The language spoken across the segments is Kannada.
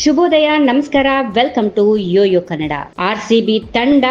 ಶುಭೋದಯ, ನಮಸ್ಕಾರ welcome to YoYo Kannada R C B ತಂಡ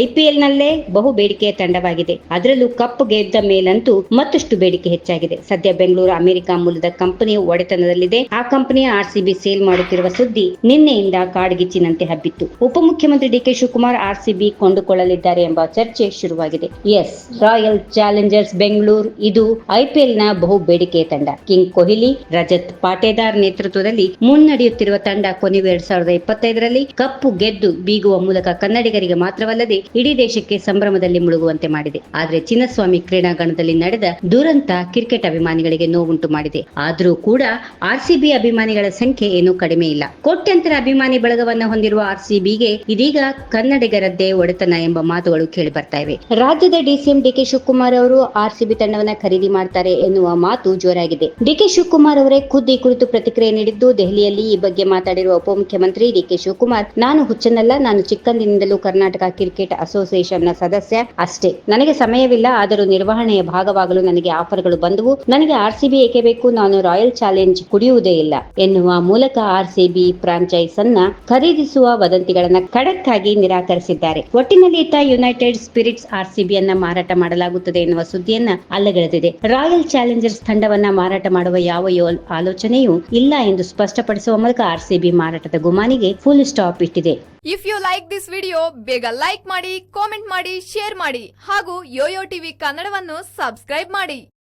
ಐಪಿಎಲ್ ನಲ್ಲೇ ಬಹು ಬೇಡಿಕೆಯ ತಂಡವಾಗಿದೆ. ಅದರಲ್ಲೂ ಕಪ್ ಗೆದ್ದ ಮೇಲಂತೂ ಮತ್ತಷ್ಟು ಬೇಡಿಕೆ ಹೆಚ್ಚಾಗಿದೆ. ಸದ್ಯ ಬೆಂಗಳೂರು ಅಮೆರಿಕ ಮೂಲದ ಕಂಪನಿ ಒಡೆತನದಲ್ಲಿದೆ. ಆ ಕಂಪನಿಯ ಆರ್ ಸಿ ಸೇಲ್ ಮಾಡುತ್ತಿರುವ ಸುದ್ದಿ ನಿನ್ನೆಯಿಂದ ಕಾಡ್ಗಿಚ್ಚಿನಂತೆ ಹಬ್ಬಿತ್ತು. ಉಪಮುಖ್ಯಮಂತ್ರಿ D K Shivakumar R C B ಕೊಂಡುಕೊಳ್ಳಲಿದ್ದಾರೆ ಎಂಬ ಚರ್ಚೆ ಶುರುವಾಗಿದೆ. ಎಸ್ ರಾಯಲ್ ಚಾಲೆಂಜರ್ಸ್ ಬೆಂಗಳೂರು ಇದು ಐಪಿಎಲ್ನ ಬಹು ಬೇಡಿಕೆಯ ತಂಡ. ಕಿಂಗ್ ಕೊಹ್ಲಿ, ರಜತ್ ಪಾಟೇದಾರ್ ನೇತೃತ್ವದಲ್ಲಿ ಮುನ್ನಡೆಯುತ್ತಿರುವ ತಂಡ ಕೊನೆಗೂ ಎರಡ್ ಸಾವಿರದ ಇಪ್ಪತ್ತೈದರಲ್ಲಿ ಕಪ್ಪು ಗೆದ್ದು ಬೀಗುವ ಮೂಲಕ ಕನ್ನಡಿಗರಿಗೆ ಮಾತ್ರವಲ್ಲದೆ ಇಡೀ ದೇಶಕ್ಕೆ ಸಂಭ್ರಮದಲ್ಲಿ ಮುಳುಗುವಂತೆ ಮಾಡಿದೆ. ಆದರೆ ಚಿನ್ನಸ್ವಾಮಿ ಕ್ರೀಡಾಂಗಣದಲ್ಲಿ ನಡೆದ ದುರಂತ ಕ್ರಿಕೆಟ್ ಅಭಿಮಾನಿಗಳಿಗೆ ನೋವುಂಟು ಮಾಡಿದೆ. ಆದರೂ ಕೂಡ ಆರ್ಸಿಬಿ ಅಭಿಮಾನಿಗಳ ಸಂಖ್ಯೆ ಏನೂ ಕಡಿಮೆ ಇಲ್ಲ. ಕೋಟ್ಯಂತರ ಅಭಿಮಾನಿ ಬಳಗವನ್ನ ಹೊಂದಿರುವ ಆರ್ಸಿಬಿಗೆ ಇದೀಗ ಕನ್ನಡಿಗರದ್ದೇ ಒಡೆತನ ಎಂಬ ಮಾತುಗಳು ಕೇಳಿ ಬರ್ತಾ ಇವೆ. ರಾಜ್ಯದ ಡಿಸಿಎಂ ಡಿಕೆ ಶಿವಕುಮಾರ್ ಅವರು ಆರ್ಸಿಬಿ ತಂಡವನ್ನ ಖರೀದಿ ಮಾಡ್ತಾರೆ ಎನ್ನುವ ಮಾತು ಜೋರಾಗಿದೆ. ಡಿಕೆ ಶಿವಕುಮಾರ್ ಅವರೇ ಖುದ್ದು ಈ ಕುರಿತು ಪ್ರತಿಕ್ರಿಯೆ ನೀಡಿದ್ದು ದೆಹಲಿಯಲ್ಲಿ ಈ ಬಗ್ಗೆ ಮಾತಾಡಿರುವ ಉಪಮುಖ್ಯಮಂತ್ರಿ ಡಿಕೆ ಶಿವಕುಮಾರ್, ನಾನು ಹುಚ್ಚನಲ್ಲ, ನಾನು ಚಿಕ್ಕಂದಿನಿಂದಲೂ ಕರ್ನಾಟಕ ಕ್ರಿಕೆಟ್ ಅಸೋಸಿಯೇಷನ್ನ ಸದಸ್ಯ ಅಷ್ಟೇ. ನನಗೆ ಸಮಯವಿಲ್ಲ, ಆದರೂ ನಿರ್ವಹಣೆಯ ಭಾಗವಾಗಲು ನನಗೆ ಆಫರ್ಗಳು ಬಂದವು. ನನಗೆ ಆರ್ಸಿಬಿ ಏಕೆ ಬೇಕು? ನಾನು ರಾಯಲ್ ಚಾಲೆಂಜ್ ಕುಡಿಯುವುದೇ ಇಲ್ಲ ಎನ್ನುವ ಮೂಲಕ ಆರ್ಸಿಬಿ ಫ್ರಾಂಚೈಸ್ ಅನ್ನ ಖರೀದಿಸುವ ವದಂತಿಗಳನ್ನ ಖಡಕ್ ಆಗಿ ನಿರಾಕರಿಸಿದ್ದಾರೆ. ಒಟ್ಟಿನಲ್ಲಿ ಇತ್ತ ಯುನೈಟೆಡ್ ಸ್ಪಿರಿಟ್ಸ್ ಆರ್ಸಿಬಿಯನ್ನ ಮಾರಾಟ ಮಾಡಲಾಗುತ್ತದೆ ಎನ್ನುವ ಸುದ್ದಿಯನ್ನ ಅಲ್ಲಗೆಳೆದಿದೆ. ರಾಯಲ್ ಚಾಲೆಂಜರ್ಸ್ ತಂಡವನ್ನ ಮಾರಾಟ ಮಾಡುವ ಯಾವ ಆಲೋಚನೆಯೂ ಇಲ್ಲ ಎಂದು ಸ್ಪಷ್ಟಪಡಿಸುವ ಮೂಲಕ ಆರ್ಸಿಬಿ ಮಾರಾಟದ ಗುಮಾನಿಗೆ ಫುಲ್ ಸ್ಟಾಪ್ ಇಟ್ಟಿದೆ. If you like this video ಬೇಗ ಲೈಕ್ ಮಾಡಿ ಕಾಮೆಂಟ್ ಮಾಡಿ ಶೇರ್ ಮಾಡಿ ಹಾಗೂ ಯೋಯೋ ಟಿವಿ ಕನ್ನಡವನ್ನು ಸಬ್ಸ್ಕ್ರೈಬ್ ಮಾಡಿ.